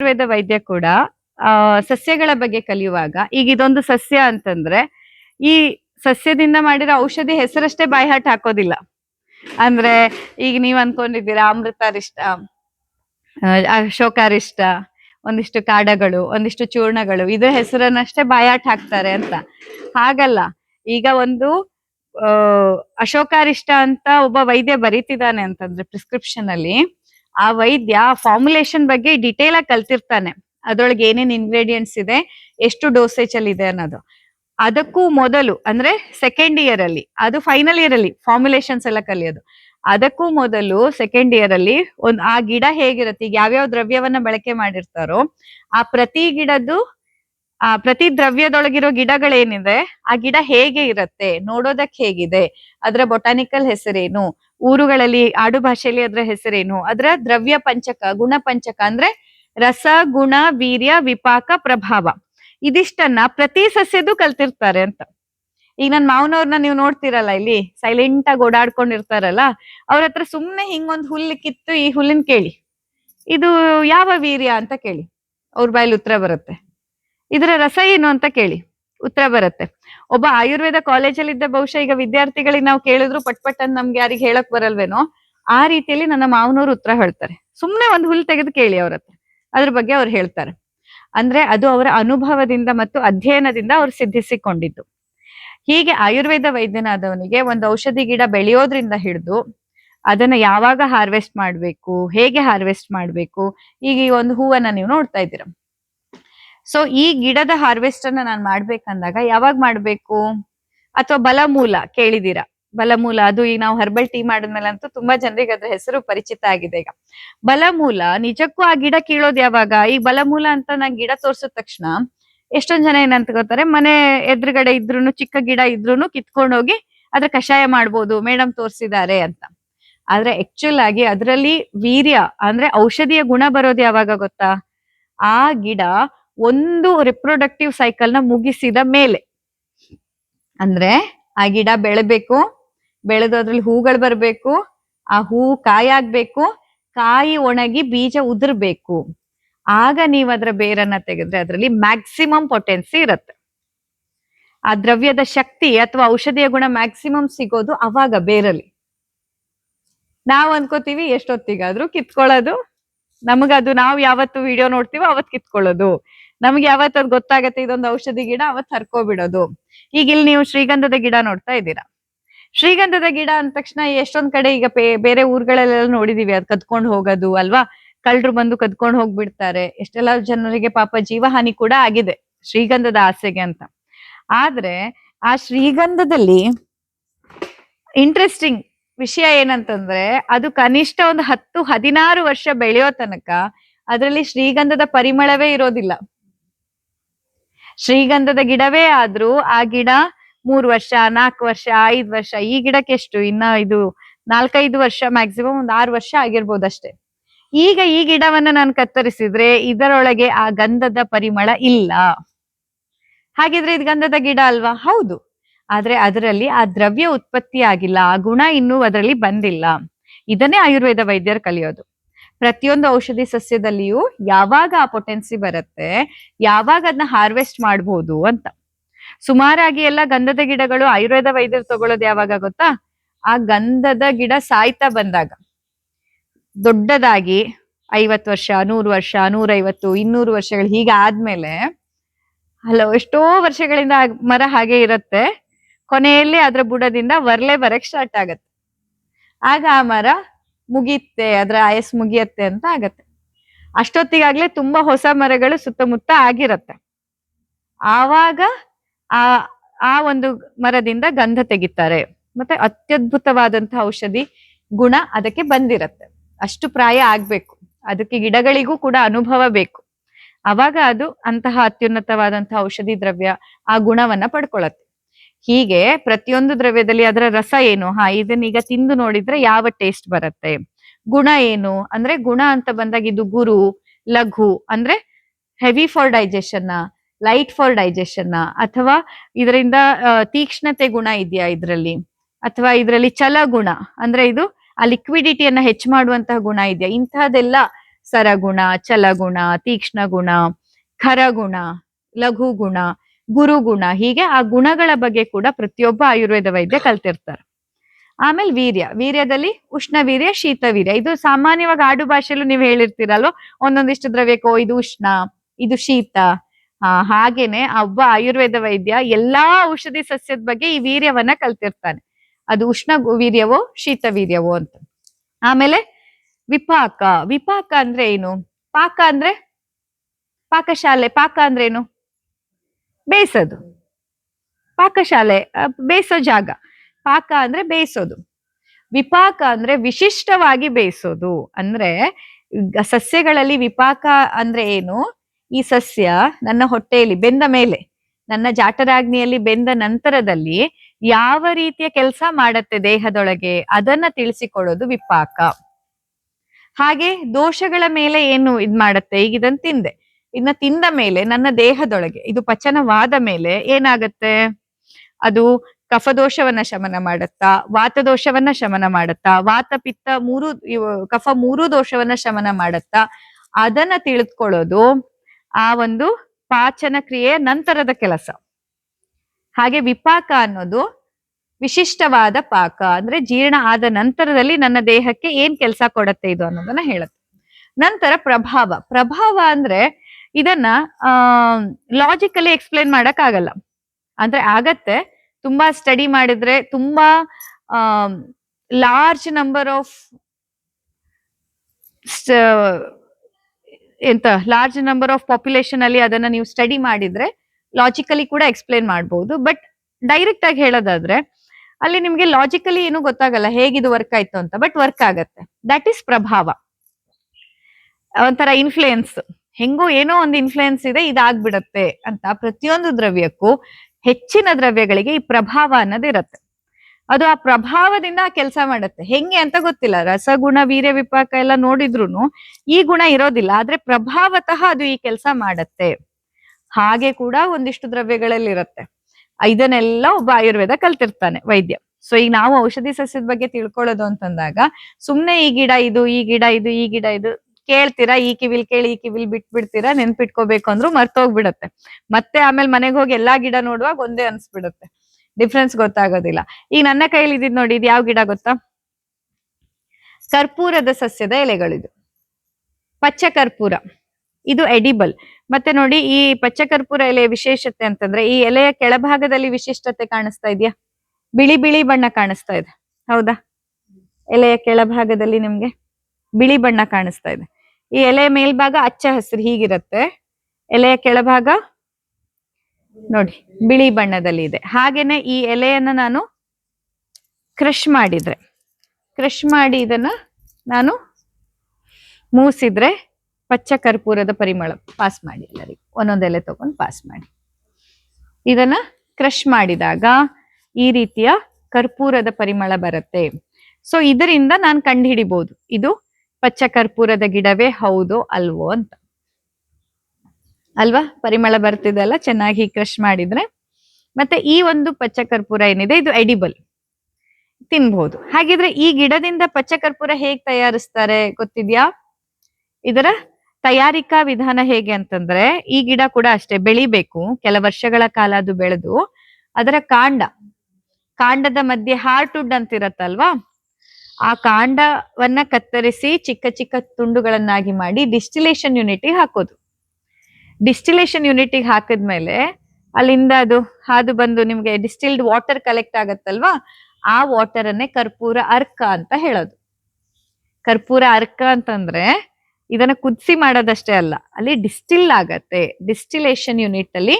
ಆಯುರ್ವೇದ ವೈದ್ಯ ಕೂಡ, ಆ, ಸಸ್ಯಗಳ ಬಗ್ಗೆ ಕಲಿಯುವಾಗ, ಈಗ ಇದೊಂದು ಸಸ್ಯ ಅಂತಂದ್ರೆ, ಈ ಸಸ್ಯದಿಂದ ಮಾಡಿರೋ ಔಷಧಿ ಹೆಸರಷ್ಟೇ ಬಾಯ್ಹಾಟ್ ಹಾಕೋದಿಲ್ಲ. ಅಂದ್ರೆ, ಈಗ ನೀವ್ ಅನ್ಕೊಂಡಿದ್ದೀರಾ, ಅಮೃತಾರಿಷ್ಟ ಅಶೋಕಾರಿಷ್ಟ ಒಂದಿಷ್ಟು ಕಾಡಗಳು, ಒಂದಿಷ್ಟು ಚೂರ್ಣಗಳು, ಇದ್ರ ಹೆಸರನ್ನಷ್ಟೇ ಬಾಯಾಟ್ ಹಾಕ್ತಾರೆ ಅಂತ. ಹಾಗಲ್ಲ, ಈಗ ಒಂದು ಅಹ್ ಅಶೋಕಾರಿಷ್ಟ ಅಂತ ಒಬ್ಬ ವೈದ್ಯ ಬರೀತಿದ್ದಾನೆ ಅಂತಂದ್ರೆ, ಪ್ರಿಸ್ಕ್ರಿಪ್ಷನ್ ಅಲ್ಲಿ ಆ ವೈದ್ಯ ಫಾರ್ಮುಲೇಷನ್ ಬಗ್ಗೆ ಡಿಟೇಲ್ ಆಗಿ ಕಲ್ತಿರ್ತಾನೆ. ಅದ್ರೊಳಗೆ ಏನೇನ್ ಇಂಗ್ರೀಡಿಯೆಂಟ್ಸ್ ಇದೆ, ಎಷ್ಟು ಡೋಸೇಜ್ ಅಲ್ಲಿ ಇದೆ ಅನ್ನೋದು. ಅದಕ್ಕೂ ಮೊದಲು, ಅಂದ್ರೆ ಸೆಕೆಂಡ್ ಇಯರ್ ಅಲ್ಲಿ, ಅದು ಫೈನಲ್ ಇಯರ್ ಅಲ್ಲಿ ಫಾರ್ಮುಲೇಷನ್ಸ್ ಎಲ್ಲ ಕಲಿಯೋದು. ಅದಕ್ಕೂ ಮೊದಲು ಸೆಕೆಂಡ್ ಇಯರ್ ಅಲ್ಲಿ ಒಂದ್ ಆ ಗಿಡ ಹೇಗಿರುತ್ತೆ, ಈಗ ಯಾವ್ಯಾವ ದ್ರವ್ಯವನ್ನ ಬಳಕೆ ಮಾಡಿರ್ತಾರೋ, ಆ ಪ್ರತಿ ಗಿಡದ್ದು ಆ, ಪ್ರತಿ ದ್ರವ್ಯದೊಳಗಿರೋ ಗಿಡಗಳೇನಿದೆ, ಆ ಗಿಡ ಹೇಗೆ ಇರತ್ತೆ, ನೋಡೋದಕ್ ಹೇಗಿದೆ, ಅದರ ಬೊಟಾನಿಕಲ್ ಹೆಸರೇನು, ಊರುಗಳಲ್ಲಿ, ಆಡು ಭಾಷೆಯಲ್ಲಿ ಅದರ ಹೆಸರೇನು, ಅದರ ದ್ರವ್ಯ ಪಂಚಕ, ಗುಣ ಪಂಚಕ ಅಂದ್ರೆ ರಸ, ಗುಣ, ವೀರ್ಯ, ವಿಪಾಕ, ಪ್ರಭಾವ. ಇದಿಷ್ಟನ್ನ ಪ್ರತಿ ಸಸ್ಯದ್ದು ಕಲ್ತಿರ್ತಾರೆ ಅಂತ. ಈಗ ನನ್ ಮಾವನವ್ರನ್ನ ನೀವು ನೋಡ್ತಿರಲ್ಲ ಇಲ್ಲಿ ಸೈಲೆಂಟ್ ಆಗಿ ಓಡಾಡ್ಕೊಂಡಿರ್ತಾರಲ್ಲ, ಅವ್ರ ಹತ್ರ ಸುಮ್ನೆ ಹಿಂಗೊಂದ್ ಹುಲ್ಲು ಕಿತ್ತು ಈ ಹುಲ್ಲಿನ ಕೇಳಿ. ಇದು ಯಾವ ವೀರ್ಯ ಅಂತ ಕೇಳಿ, ಅವ್ರ ಬಾಯಲ್ಲಿ ಉತ್ತರ ಬರುತ್ತೆ. ಇದರ ರಸ ಏನು ಅಂತ ಕೇಳಿ. ಉತ್ತರ ಬರುತ್ತೆ. ಒಬ್ಬ ಆಯುರ್ವೇದ ಕಾಲೇಜಲ್ಲಿ ಇದ್ದ ಬಹುಶಃ ಈಗ ವಿದ್ಯಾರ್ಥಿಗಳಿಗೆ ನಾವು ಕೇಳಿದ್ರು ಪಟ್ ಪಟ್ ಅಂತ ನಮ್ಗೆ ಯಾರಿಗೆ ಹೇಳಕ್ ಬರಲ್ವೇನೋ, ಆ ರೀತಿಯಲ್ಲಿ ನನ್ನ ಮಾವನವ್ರು ಉತ್ತರ ಹೇಳ್ತಾರೆ. ಸುಮ್ನೆ ಒಂದು ಹುಲ್ ತೆಗೆದು ಕೇಳಿ ಅವ್ರ ಹತ್ರ. ಅದ್ರ ಬಗ್ಗೆ ಅವ್ರು ಹೇಳ್ತಾರೆ. ಅಂದ್ರೆ ಅದು ಅವರ ಅನುಭವದಿಂದ ಮತ್ತು ಅಧ್ಯಯನದಿಂದ ಅವ್ರು ಸಿದ್ಧಿಸಿಕೊಂಡಿದ್ದು. ಹೀಗೆ ಆಯುರ್ವೇದ ವೈದ್ಯನಾದವನಿಗೆ ಒಂದು ಔಷಧಿ ಗಿಡ ಬೆಳೆಯೋದ್ರಿಂದ ಹಿಡಿದು ಅದನ್ನ ಯಾವಾಗ ಹಾರ್ವೆಸ್ಟ್ ಮಾಡ್ಬೇಕು, ಹೇಗೆ ಹಾರ್ವೆಸ್ಟ್ ಮಾಡ್ಬೇಕು, ಈಗ ಈ ಒಂದು ಹೂವನ್ನ ನೀವು ನೋಡ್ತಾ ಇದ್ದೀರಾ. ಸೊ ಈ ಗಿಡದ ಹಾರ್ವೆಸ್ಟ್ ಅನ್ನ ನಾನು ಮಾಡ್ಬೇಕಂದಾಗ ಯಾವಾಗ ಮಾಡ್ಬೇಕು? ಅಥವಾ ಬಲಮೂಲ ಕೇಳಿದೀರಾ? ಬಲಮೂಲ, ಅದು ಈಗ ನಾವು ಹರ್ಬಲ್ ಟೀ ಮಾಡಿದ್ಮೇಲೆ ಅಂತೂ ತುಂಬಾ ಜನರಿಗೆ ಅದ್ರ ಹೆಸರು ಪರಿಚಿತ ಆಗಿದೆ ಈಗ. ಬಲಮೂಲ, ನಿಜಕ್ಕೂ ಆ ಗಿಡ ಕೀಳೋದ್ ಯಾವಾಗ? ಈ ಬಲಮೂಲ ಅಂತ ನಾನು ಗಿಡ ತೋರ್ಸಿದ ತಕ್ಷಣ ಎಷ್ಟೊಂದ್ ಜನ ಏನಂತ ಗೊತ್ತಾರೆ? ಮನೆ ಎದುರುಗಡೆ ಇದ್ರೂನು, ಚಿಕ್ಕ ಗಿಡ ಇದ್ರು ಕಿತ್ಕೊಂಡೋಗಿ ಅದ್ರ ಕಷಾಯ ಮಾಡ್ಬೋದು ಮೇಡಮ್ ತೋರ್ಸಿದ್ದಾರೆ ಅಂತ. ಆದ್ರೆ ಆಕ್ಚುಲ್ ಆಗಿ ಅದರಲ್ಲಿ ವೀರ್ಯ ಅಂದ್ರೆ ಔಷಧಿಯ ಗುಣ ಬರೋದು ಯಾವಾಗ ಗೊತ್ತಾ? ಆ ಗಿಡ ಒಂದು ರಿಪ್ರೊಡಕ್ಟಿವ್ ಸೈಕಲ್ನ ಮುಗಿಸಿದ ಮೇಲೆ. ಅಂದ್ರೆ ಆ ಗಿಡ ಬೆಳಬೇಕು, ಬೆಳೆದು ಅದ್ರಲ್ಲಿ ಹೂಗಳು ಬರಬೇಕು, ಆ ಹೂ ಕಾಯಾಗ್ಬೇಕು ಕಾಯಿ ಒಣಗಿ ಬೀಜ ಉದುರ್ಬೇಕು. ಆಗ ನೀವು ಅದರ ಬೇರನ್ನ ತೆಗೆದ್ರೆ ಅದರಲ್ಲಿ ಮ್ಯಾಕ್ಸಿಮಮ್ ಪೊಟೆನ್ಸಿ ಇರುತ್ತೆ. ಆ ದ್ರವ್ಯದ ಶಕ್ತಿ ಅಥವಾ ಔಷಧಿಯ ಗುಣ ಮ್ಯಾಕ್ಸಿಮಮ್ ಸಿಗೋದು ಅವಾಗ ಬೇರಲ್ಲಿ. ನಾವ್ ಅನ್ಕೋತೀವಿ ಎಷ್ಟೊತ್ತಿಗಾದ್ರೂ ಕಿತ್ಕೊಳ್ಳೋದು. ನಮಗದು ನಾವು ಯಾವತ್ತು ವಿಡಿಯೋ ನೋಡ್ತೀವೋ ಅವತ್ ಕಿತ್ಕೊಳ್ಳೋದು. ನಮ್ಗೆ ಯಾವತ್ತದ್ ಗೊತ್ತಾಗತ್ತೆ ಇದೊಂದು ಔಷಧಿ ಗಿಡ, ಅವತ್ ಹರ್ಕೋಬಿಡೋದು. ಈಗ ಇಲ್ಲಿ ನೀವು ಶ್ರೀಗಂಧದ ಗಿಡ ನೋಡ್ತಾ ಇದ್ದೀರಾ? ಶ್ರೀಗಂಧದ ಗಿಡ ಅಂದ ತಕ್ಷಣ ಎಷ್ಟೊಂದ್ ಕಡೆ ಈಗ ಬೇರೆ ಊರ್ಗಳಲ್ಲೆಲ್ಲ ನೋಡಿದೀವಿ. ಅದ್ ಕದ್ಕೊಂಡು ಹೋಗೋದು, ಅಲ್ವಾ? ಕಳ್ರು ಬಂದು ಕದ್ಕೊಂಡು ಹೋಗ್ಬಿಡ್ತಾರೆ. ಎಷ್ಟೆಲ್ಲ ಜನರಿಗೆ ಪಾಪ ಜೀವಹಾನಿ ಕೂಡ ಆಗಿದೆ ಶ್ರೀಗಂಧದ ಆಸೆಗೆ ಅಂತ. ಆದ್ರೆ ಆ ಶ್ರೀಗಂಧದಲ್ಲಿ ಇಂಟ್ರೆಸ್ಟಿಂಗ್ ವಿಷಯ ಏನಂತಂದ್ರೆ, ಅದು ಕನಿಷ್ಠ ಒಂದು ಹತ್ತು ಹದಿನಾರು ವರ್ಷ ಬೆಳೆಯೋ ತನಕ ಅದರಲ್ಲಿ ಶ್ರೀಗಂಧದ ಪರಿಮಳವೇ ಇರೋದಿಲ್ಲ. ಶ್ರೀಗಂಧದ ಗಿಡವೇ ಆದ್ರೂ ಆ ಗಿಡ ಮೂರ್ ವರ್ಷ, ನಾಲ್ಕು ವರ್ಷ, ಐದು ವರ್ಷ, ಈ ಗಿಡಕ್ಕೆ ಎಷ್ಟು? ಇನ್ನ ಇದು ನಾಲ್ಕೈದು ವರ್ಷ ಮ್ಯಾಕ್ಸಿಮಮ್ ಒಂದ್ ಆರು ವರ್ಷ ಆಗಿರ್ಬೋದು ಅಷ್ಟೇ. ಈಗ ಈ ಗಿಡವನ್ನ ನಾನು ಕತ್ತರಿಸಿದ್ರೆ ಇದರೊಳಗೆ ಆ ಗಂಧದ ಪರಿಮಳ ಇಲ್ಲ. ಹಾಗಿದ್ರೆ ಇದು ಗಂಧದ ಗಿಡ ಅಲ್ವಾ? ಹೌದು. ಆದ್ರೆ ಅದರಲ್ಲಿ ಆ ದ್ರವ್ಯ ಉತ್ಪತ್ತಿ ಆಗಿಲ್ಲ ಆ ಗುಣ ಇನ್ನೂ ಅದರಲ್ಲಿ ಬಂದಿಲ್ಲ. ಇದನ್ನೇ ಆಯುರ್ವೇದ ವೈದ್ಯರು ಕಲಿಯೋದು. ಪ್ರತಿಯೊಂದು ಔಷಧಿ ಸಸ್ಯದಲ್ಲಿಯೂ ಯಾವಾಗ ಆ ಪೊಟೆನ್ಸಿ ಬರುತ್ತೆ, ಯಾವಾಗ ಅದನ್ನ ಹಾರ್ವೆಸ್ಟ್ ಮಾಡ್ಬೋದು ಅಂತ. ಸುಮಾರಾಗಿ ಎಲ್ಲ ಗಂಧದ ಗಿಡಗಳು ಆಯುರ್ವೇದ ವೈದ್ಯರು ತಗೊಳ್ಳೋದು ಯಾವಾಗ ಗೊತ್ತಾ? ಆ ಗಂಧದ ಗಿಡ ಸಾಯ್ತಾ ಬಂದಾಗ. ದೊಡ್ಡದಾಗಿ ಐವತ್ತು ವರ್ಷ, ನೂರು ವರ್ಷ, ನೂರೈವತ್ತು, ಇನ್ನೂರು ವರ್ಷಗಳು ಹೀಗೆ ಆದ್ಮೇಲೆ ಹಲವು ಎಷ್ಟೋ ವರ್ಷಗಳಿಂದ ಮರ ಹಾಗೆ ಇರುತ್ತೆ. ಕೊನೆಯಲ್ಲಿ ಅದ್ರ ಬುಡದಿಂದ ವರ್ಲೆ ಬರಕ್ ಸ್ಟಾರ್ಟ್ ಆಗತ್ತೆ. ಆಗ ಆ ಮರ ಮುಗಿಯುತ್ತೆ, ಅದ್ರ ಆಯಸ್ ಮುಗಿಯತ್ತೆ ಅಂತ ಆಗತ್ತೆ. ಅಷ್ಟೊತ್ತಿಗಾಗ್ಲೇ ತುಂಬಾ ಹೊಸ ಮರಗಳು ಸುತ್ತಮುತ್ತ ಆಗಿರತ್ತೆ. ಆವಾಗ ಆ ಆ ಒಂದು ಮರದಿಂದ ಗಂಧ ತೆಗಿತಾರೆ. ಮತ್ತೆ ಅತ್ಯದ್ಭುತವಾದಂತಹ ಔಷಧಿ ಗುಣ ಅದಕ್ಕೆ ಬಂದಿರತ್ತೆ. ಅಷ್ಟು ಪ್ರಾಯ ಆಗ್ಬೇಕು. ಅದಕ್ಕೆ ಗಿಡಗಳಿಗೂ ಕೂಡ ಅನುಭವ ಬೇಕು. ಅವಾಗ ಅದು ಅಂತಹ ಅತ್ಯುನ್ನತವಾದಂತಹ ಔಷಧಿ ದ್ರವ್ಯ ಆ ಗುಣವನ್ನ ಪಡ್ಕೊಳತ್ತೆ. ಹೀಗೆ ಪ್ರತಿಯೊಂದು ದ್ರವ್ಯದಲ್ಲಿ ಅದರ ರಸ ಏನು? ಹಾ, ಇದನ್ನ ಈಗ ತಿಂದು ನೋಡಿದ್ರೆ ಯಾವ ಟೇಸ್ಟ್ ಬರುತ್ತೆ? ಗುಣ ಏನು? ಅಂದ್ರೆ ಗುಣ ಅಂತ ಬಂದಾಗ ಇದು ಗುರು, ಲಘು, ಅಂದ್ರೆ heavy for digestion light for digestion ಅಥವಾ ಇದರಿಂದ ತೀಕ್ಷ್ಣತೆ ಗುಣ ಇದೆಯಾ ಇದರಲ್ಲಿ? ಅಥವಾ ಇದರಲ್ಲಿ ಚಲ ಗುಣ, ಅಂದ್ರೆ ಇದು ಆ ಲಿಕ್ವಿಡಿಟಿಯನ್ನ ಹೆಚ್ಚು ಮಾಡುವಂತಹ ಗುಣ ಇದೆಯಾ? ಇಂತಹದೆಲ್ಲ ಸರಗುಣ ಚಲಗುಣ ತೀಕ್ಷ್ಣ ಗುಣ ಖರಗುಣ ಲಘು ಗುಣ ಗುರುಗುಣ. ಹೀಗೆ ಆ ಗುಣಗಳ ಬಗ್ಗೆ ಕೂಡ ಪ್ರತಿಯೊಬ್ಬ ಆಯುರ್ವೇದ ವೈದ್ಯ ಕಲ್ತಿರ್ತಾರೆ. ಆಮೇಲೆ ವೀರ್ಯ. ವೀರ್ಯದಲ್ಲಿ ಉಷ್ಣ ವೀರ್ಯ ಶೀತ ವೀರ್ಯ ಇದು ಸಾಮಾನ್ಯವಾಗಿ ಆಡು ಭಾಷೆಯಲ್ಲೂ ನೀವು ಹೇಳಿರ್ತೀರಲ್ವ? ಒಂದೊಂದಿಷ್ಟು ದ್ರವ್ಯಕ್ಕೋ ಇದು ಉಷ್ಣ, ಇದು ಶೀತ. ಆ, ಹಾಗೇನೆ ಒಬ್ಬ ಆಯುರ್ವೇದ ವೈದ್ಯ ಎಲ್ಲಾ ಔಷಧಿ ಸಸ್ಯದ ಬಗ್ಗೆ ಈ ವೀರ್ಯವನ್ನ ಕಲ್ತಿರ್ತಾನೆ. ಅದು ಉಷ್ಣ ವೀರ್ಯವೋ ಶೀತ ವೀರ್ಯವೋ ಅಂತ. ಆಮೇಲೆ ವಿಪಾಕ. ವಿಪಾಕ ಅಂದ್ರೆ ಏನು? ಪಾಕ ಅಂದ್ರೆ? ಪಾಕಶಾಲೆ. ಪಾಕ ಅಂದ್ರೆ ಏನು? ಬೇಯಿಸೋದು. ಪಾಕಶಾಲೆ ಬೇಯಿಸೋ ಜಾಗ. ಪಾಕ ಅಂದ್ರೆ ಬೇಯಿಸೋದು. ವಿಪಾಕ ಅಂದ್ರೆ ವಿಶಿಷ್ಟವಾಗಿ ಬೇಯಿಸೋದು. ಅಂದ್ರೆ ಸಸ್ಯಗಳಲ್ಲಿ ವಿಪಾಕ ಅಂದ್ರೆ ಏನು? ಈ ಸಸ್ಯ ನನ್ನ ಹೊಟ್ಟೆಯಲ್ಲಿ ಬೆಂದ ಮೇಲೆ, ನನ್ನ ಜಾಟರಾಗ್ನಿಯಲ್ಲಿ ಬೆಂದ ನಂತರದಲ್ಲಿ ಯಾವ ರೀತಿಯ ಕೆಲಸ ಮಾಡತ್ತೆ ದೇಹದೊಳಗೆ? ಅದನ್ನ ತಿಳಿಸಿಕೊಡೋದು ವಿಪಾಕ. ಹಾಗೆ ದೋಷಗಳ ಮೇಲೆ ಏನು ಇದ್ ಮಾಡತ್ತೆ ಈಗ ಇದನ್ನ ತಿಂದೆ. ಇದನ್ನ ತಿಂದ ಮೇಲೆ, ನನ್ನ ದೇಹದೊಳಗೆ, ಇದು ಪಚನವಾದ ಮೇಲೆ ಏನಾಗತ್ತೆ? ಅದು ಕಫದೋಷವನ್ನ ಶಮನ ಮಾಡುತ್ತಾ, ವಾತದೋಷವನ್ನ ಶಮನ ಮಾಡುತ್ತಾ, ವಾತ, ಪಿತ್ತ ಮೂರು ಕಫ ಮೂರು ದೋಷವನ್ನ ಶಮನ ಮಾಡುತ್ತಾ, ಅದನ್ನ ತಿಳಿದುಕೊಳ್ಳೋದು ಆ ಒಂದು ಪಾಚನ ಕ್ರಿಯೆಯ ನಂತರದ ಕೆಲಸ. ಹಾಗೆ ವಿಪಾಕ ಅನ್ನೋದು ವಿಶಿಷ್ಟವಾದ ಪಾಕ, ಅಂದ್ರೆ ಜೀರ್ಣ ಆದ ನಂತರದಲ್ಲಿ ನನ್ನ ದೇಹಕ್ಕೆ ಏನ್ ಕೆಲಸ ಕೊಡತ್ತೆ ಇದು ಅನ್ನೋದನ್ನ ಹೇಳುತ್ತೆ. ನಂತರ ಪ್ರಭಾವ ಪ್ರಭಾವ ಅಂದ್ರೆ ಇದನ್ನ ಲಾಜಿಕಲಿ ಎಕ್ಸ್ಪ್ಲೇನ್ ಮಾಡಕ್ ಆಗಲ್ಲ ಅಂದ್ರೆ ಆಗತ್ತೆ. ತುಂಬಾ ಸ್ಟಡಿ ಮಾಡಿದ್ರೆ ತುಂಬಾ ಲಾರ್ಜ್ ನಂಬರ್ ಆಫ್ ಎಂತ ಲಾರ್ಜ್ ನಂಬರ್ ಆಫ್ ಪಾಪ್ಯುಲೇಷನ್ ಅಲ್ಲಿ ಅದನ್ನ ನೀವು ಸ್ಟಡಿ ಮಾಡಿದ್ರೆ ಲಾಜಿಕಲಿ ಕೂಡ ಎಕ್ಸ್ಪ್ಲೇನ್ ಮಾಡಬಹುದು ಬಟ್ ಡೈರೆಕ್ಟ್ ಆಗಿ ಹೇಳೋದಾದ್ರೆ, ಅಲ್ಲಿ ನಿಮ್ಗೆ ಲಾಜಿಕಲಿ ಏನು ಗೊತ್ತಾಗಲ್ಲ ಹೇಗಿದು ವರ್ಕ್ ಆಯ್ತು ಅಂತ ಬಟ್ ವರ್ಕ್ ಆಗತ್ತೆ. ದಟ್ ಈಸ್ ಪ್ರಭಾವ. ಒಂಥರ ಇನ್ಫ್ಲೂಯೆನ್ಸ್ ಹೆಂಗೋ ಏನೋ ಒಂದು ಇನ್ಫ್ಲುಯೆನ್ಸ್ ಇದೆ, ಇದಾಗ್ಬಿಡತ್ತೆ ಅಂತ ಪ್ರತಿಯೊಂದು ದ್ರವ್ಯಕ್ಕೂ ಹೆಚ್ಚಿನ ದ್ರವ್ಯಗಳಿಗೆ ಈ ಪ್ರಭಾವ ಅನ್ನೋದಿರತ್ತೆ ಅದು ಆ ಪ್ರಭಾವದಿಂದ ಕೆಲಸ ಮಾಡುತ್ತೆ. ಹೆಂಗೆ ಅಂತ ಗೊತ್ತಿಲ್ಲ. ರಸಗುಣ ವೀರ್ಯ ವಿಪಾಕ ಎಲ್ಲ ನೋಡಿದ್ರು ಈ ಗುಣ ಇರೋದಿಲ್ಲ. ಆದ್ರೆ ಪ್ರಭಾವತಃ ಅದು ಈ ಕೆಲಸ ಮಾಡತ್ತೆ. ಹಾಗೆ ಕೂಡ ಒಂದಿಷ್ಟು ದ್ರವ್ಯಗಳಲ್ಲಿ ಇರತ್ತೆ ಇದನ್ನೆಲ್ಲ ಒಬ್ಬ ಆಯುರ್ವೇದ ಕಲ್ತಿರ್ತಾನೆ, ವೈದ್ಯ. ಸೊ ಈಗ ನಾವು ಔಷಧಿ ಸಸ್ಯದ ಬಗ್ಗೆ ತಿಳ್ಕೊಳ್ಳೋದು ಅಂತಂದಾಗ ಸುಮ್ನೆ ಈ ಗಿಡ ಇದು, ಈ ಗಿಡ ಇದು, ಈ ಗಿಡ ಇದು ಕೇಳ್ತೀರಾ, ಈ ಕಿವಿಲ್ ಕೇಳಿ, ಈ ಕಿವಿಲ್ ಬಿಟ್ಬಿಡ್ತೀರಾ ನೆನ್ಪಿಟ್ಕೋಬೇಕು ಅಂದ್ರು ಮರ್ತೋಗ್ಬಿಡತ್ತೆ. ಮತ್ತೆ ಆಮೇಲೆ ಮನೆಗೆ ಹೋಗಿ ಎಲ್ಲಾ ಗಿಡ ನೋಡುವಾಗ ಒಂದೇ ಅನ್ಸ್ಬಿಡುತ್ತೆ. ಡಿಫ್ರೆನ್ಸ್ ಗೊತ್ತಾಗೋದಿಲ್ಲ. ಈಗ ನನ್ನ ಕೈಲಿ ಇದಿದ್ ನೋಡಿ, ಇದು ಯಾವ ಗಿಡ ಗೊತ್ತಾ? ಕರ್ಪೂರದ ಸಸ್ಯದ ಎಲೆಗಳಿದು. ಪಚ್ಚ ಕರ್ಪೂರ. ಇದು ಎಡಿಬಲ್ ಮತ್ತೆ ನೋಡಿ, ಈ ಪಚ್ಚ ಕರ್ಪೂರ ಎಲೆಯ ವಿಶೇಷತೆ ಅಂತಂದ್ರೆ, ಈ ಎಲೆಯ ಕೆಳಭಾಗದಲ್ಲಿ ವಿಶಿಷ್ಟತೆ ಕಾಣಿಸ್ತಾ ಇದೆಯಾ? ಬಿಳಿ ಬಿಳಿ ಬಣ್ಣ ಕಾಣಿಸ್ತಾ ಇದೆ. ಹೌದಾ? ಎಲೆಯ ಕೆಳಭಾಗದಲ್ಲಿ ನಿಮ್ಗೆ ಬಿಳಿ ಬಣ್ಣ ಕಾಣಿಸ್ತಾ ಇದೆ. ಈ ಎಲೆ ಮೇಲ್ಭಾಗ ಅಚ್ಚ ಹಸಿರು ಹೀಗಿರುತ್ತೆ. ಎಲೆಯ ಕೆಳಭಾಗ ನೋಡಿ, ಬಿಳಿ ಬಣ್ಣದಲ್ಲಿ ಇದೆ. ಹಾಗೇನೆ ಈ ಎಲೆಯನ್ನ ನಾನು ಕ್ರಶ್ ಮಾಡಿದ್ರೆ ಕ್ರಶ್ ಮಾಡಿ ಇದನ್ನ ನಾನು ಮೂಸಿದ್ರೆ ಪಚ್ಚ ಕರ್ಪೂರದ ಪರಿಮಳ ಪಾಸ್ ಮಾಡಿ ಎಲ್ಲರಿಗೂ ಒಂದೊಂದು ಎಲೆ ತಗೊಂಡು ಪಾಸ್ ಮಾಡಿ. ಇದನ್ನ ಕ್ರಶ್ ಮಾಡಿದಾಗ ಈ ರೀತಿಯ ಕರ್ಪೂರದ ಪರಿಮಳ ಬರುತ್ತೆ. ಸೊ ಇದರಿಂದ ನಾನು ಕಂಡುಹಿಡಿಬಹುದು ಇದು ಪಚ್ಚ ಕರ್ಪೂರದ ಗಿಡವೇ ಹೌದು ಅಲ್ವೋ ಅಂತ. ಅಲ್ವಾ? ಪರಿಮಳ ಬರ್ತಿದೆಲ್ಲ ಚೆನ್ನಾಗಿ ಕ್ರಶ್ ಮಾಡಿದ್ರೆ. ಮತ್ತೆ ಈ ಒಂದು ಪಚ್ಚ ಕರ್ಪೂರ ಏನಿದೆ? ಇದು ಎಡಿಬಲ್ ತಿನ್ಬಹುದು ಹಾಗಿದ್ರೆ ಈ ಗಿಡದಿಂದ ಪಚ್ಚ ಕರ್ಪೂರ ಹೇಗ್ ತಯಾರಿಸ್ತಾರೆ ಗೊತ್ತಿದ್ಯಾ? ಇದರ ತಯಾರಿಕಾ ವಿಧಾನ ಹೇಗೆ ಅಂತಂದ್ರೆ, ಈ ಗಿಡ ಕೂಡ ಅಷ್ಟೇ ಬೆಳಿಬೇಕು. ಕೆಲ ವರ್ಷಗಳ ಕಾಲ ಅದು ಬೆಳೆದು, ಅದರ ಕಾಂಡ. ಕಾಂಡದ ಮಧ್ಯೆ ಹಾರ್ಟ್ವುಡ್ ಅಂತ ಇರತ್ತಲ್ವಾ ಆ ಕಾಂಡವನ್ನ ಕತ್ತರಿಸಿ ಚಿಕ್ಕ ಚಿಕ್ಕ ತುಂಡುಗಳನ್ನಾಗಿ ಮಾಡಿ ಡಿಸ್ಟಿಲೇಷನ್ ಯೂನಿಟಿಗೆ ಹಾಕೋದು. ಡಿಸ್ಟಿಲೇಷನ್ ಯೂನಿಟಿಗೆ ಹಾಕಿದ್ಮೇಲೆ ಅಲ್ಲಿಂದ ಅದು ಹಾದು ಬಂದು ನಿಮ್ಗೆ ಡಿಸ್ಟಿಲ್ಡ್ ವಾಟರ್ ಕಲೆಕ್ಟ್ ಆಗತ್ತಲ್ವಾ? ಆ ವಾಟರ್ ಅನ್ನೇ ಕರ್ಪೂರ ಅರ್ಕ ಅಂತ ಹೇಳೋದು. ಕರ್ಪೂರ ಅರ್ಕ ಅಂತಂದ್ರೆ ಇದನ್ನ ಕುದಿಸಿ ಮಾಡೋದಷ್ಟೇ ಅಲ್ಲ, ಅಲ್ಲಿ ಡಿಸ್ಟಿಲ್ ಆಗತ್ತೆ. ಡಿಸ್ಟಿಲೇಷನ್ ಯೂನಿಟ್ ಅಲ್ಲಿ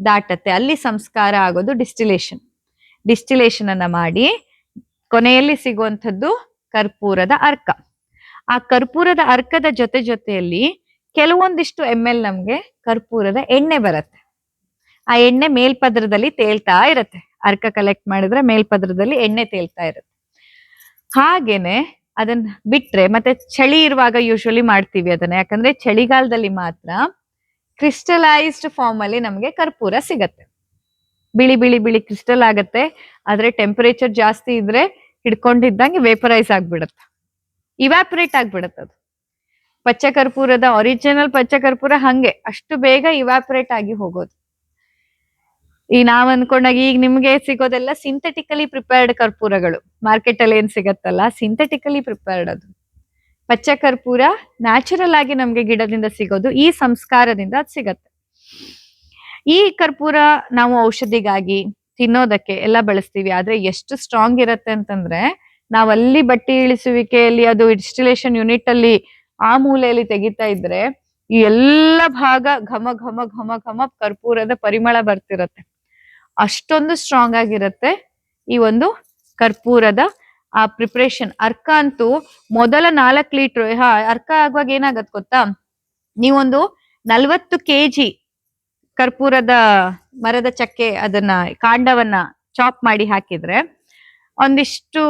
ದಾಟತ್ತೆ. ಅಲ್ಲಿ ಸಂಸ್ಕಾರ ಆಗೋದು ಡಿಸ್ಟಿಲೇಷನ್. ಡಿಸ್ಟಿಲೇಷನ್ ಅನ್ನ ಮಾಡಿ ಕೊನೆಯಲ್ಲಿ ಸಿಗುವಂಥದ್ದು ಕರ್ಪೂರದ ಅರ್ಕ. ಆ ಕರ್ಪೂರದ ಅರ್ಕದ ಜೊತೆ ಜೊತೆಯಲ್ಲಿ ಕೆಲವೊಂದಿಷ್ಟು ಎಂ ಎಲ್ ನಮ್ಗೆ ಕರ್ಪೂರದ ಎಣ್ಣೆ ಬರುತ್ತೆ. ಆ ಎಣ್ಣೆ ಮೇಲ್ಪದ್ರದಲ್ಲಿ ತೇಲ್ತಾ ಇರತ್ತೆ. ಅರ್ಕ ಕಲೆಕ್ಟ್ ಮಾಡಿದ್ರೆ ಮೇಲ್ಪದ್ರದಲ್ಲಿ ಎಣ್ಣೆ ತೇಲ್ತಾ ಇರುತ್ತೆ. ಹಾಗೇನೆ ಅದನ್ನ ಬಿಟ್ರೆ ಮತ್ತೆ ಚಳಿ ಇರುವಾಗ ಯೂಶಲಿ ಮಾಡ್ತೀವಿ ಅದನ್ನ. ಯಾಕಂದ್ರೆ ಚಳಿಗಾಲದಲ್ಲಿ ಮಾತ್ರ ಕ್ರಿಸ್ಟಲೈಸ್ಡ್ ಫಾರ್ಮ್ ಅಲ್ಲಿ ನಮ್ಗೆ ಕರ್ಪೂರ ಸಿಗತ್ತೆ. ಬಿಳಿ ಬಿಳಿ ಬಿಳಿ ಕ್ರಿಸ್ಟಲ್ ಆಗತ್ತೆ. ಆದ್ರೆ ಟೆಂಪರೇಚರ್ ಜಾಸ್ತಿ ಇದ್ರೆ ಹಿಡ್ಕೊಂಡಿದ್ದಂಗೆ ವೇಪರೈಸ್ ಆಗ್ಬಿಡತ್ತೆ. ಇವ್ಯಾಪರೇಟ್ ಆಗ್ಬಿಡತ್ತೆ ಅದು. ಪಚ್ಚ ಕರ್ಪೂರದ ಒರಿಜಿನಲ್ ಪಚ್ಚ ಕರ್ಪೂರ ಹಂಗೆ, ಅಷ್ಟು ಬೇಗ ಇವಾಪರೇಟ್ ಆಗಿ ಹೋಗೋದು. ಈ ನಾವ್ ಅನ್ಕೊಂಡಾಗ ಈಗ ನಿಮ್ಗೆ ಸಿಗೋದೆಲ್ಲ ಸಿಂಥೆಟಿಕಲಿ ಪ್ರಿಪೇರ್ಡ್ ಕರ್ಪೂರಗಳು. ಮಾರ್ಕೆಟ್ ಅಲ್ಲಿ ಏನ್ ಸಿಗತ್ತಲ್ಲ ಸಿಂಥೆಟಿಕಲಿ ಪ್ರಿಪೇರ್ಡ್ ಅದು. ಪಚ್ಚ ಕರ್ಪೂರ ನ್ಯಾಚುರಲ್ ಆಗಿ ನಮ್ಗೆ ಗಿಡದಿಂದ ಸಿಗೋದು, ಈ ಸಂಸ್ಕಾರದಿಂದ ಅದ್ ಸಿಗತ್ತೆ. ಈ ಕರ್ಪೂರ ನಾವು ಔಷಧಿಗಾಗಿ ತಿನ್ನೋದಕ್ಕೆ ಎಲ್ಲ ಬಳಸ್ತೀವಿ. ಆದ್ರೆ ಎಷ್ಟು ಸ್ಟ್ರಾಂಗ್ ಇರತ್ತೆ ಅಂತಂದ್ರೆ ನಾವಲ್ಲಿ ಬಟ್ಟಿ ಇಳಿಸುವಿಕೆಯಲ್ಲಿ ಅದು ಇನ್ಸ್ಟಿಲೇಷನ್ ಯೂನಿಟ್ ಅಲ್ಲಿ ಆ ಮೂಲೆಯಲ್ಲಿ ತೆಗಿತಾ ಇದ್ರೆ ಈ ಎಲ್ಲ ಭಾಗ ಘಮ ಘಮ ಘಮ ಘಮ ಕರ್ಪೂರದ ಪರಿಮಳ ಬರ್ತಿರತ್ತೆ. ಅಷ್ಟೊಂದು ಸ್ಟ್ರಾಂಗ್ ಆಗಿರತ್ತೆ ಈ ಒಂದು ಕರ್ಪೂರದ ಆ ಪ್ರಿಪ್ರೇಷನ್ ಅರ್ಕ ಅಂತೂ ಮೊದಲ ನಾಲ್ಕು ಲೀಟರ್ ಹಾ ಅರ್ಕ ಆಗುವಾಗ ಏನಾಗತ್ ಗೊತ್ತಾ? ನೀವೊಂದು ನಲ್ವತ್ತು ಕೆಜಿ ಕರ್ಪೂರದ ಮರದ ಚಕ್ಕೆ ಅದನ್ನ ಕಾಂಡವನ್ನ ಚಾಪ್ ಮಾಡಿ ಹಾಕಿದ್ರೆ ಒಂದಿಷ್ಟು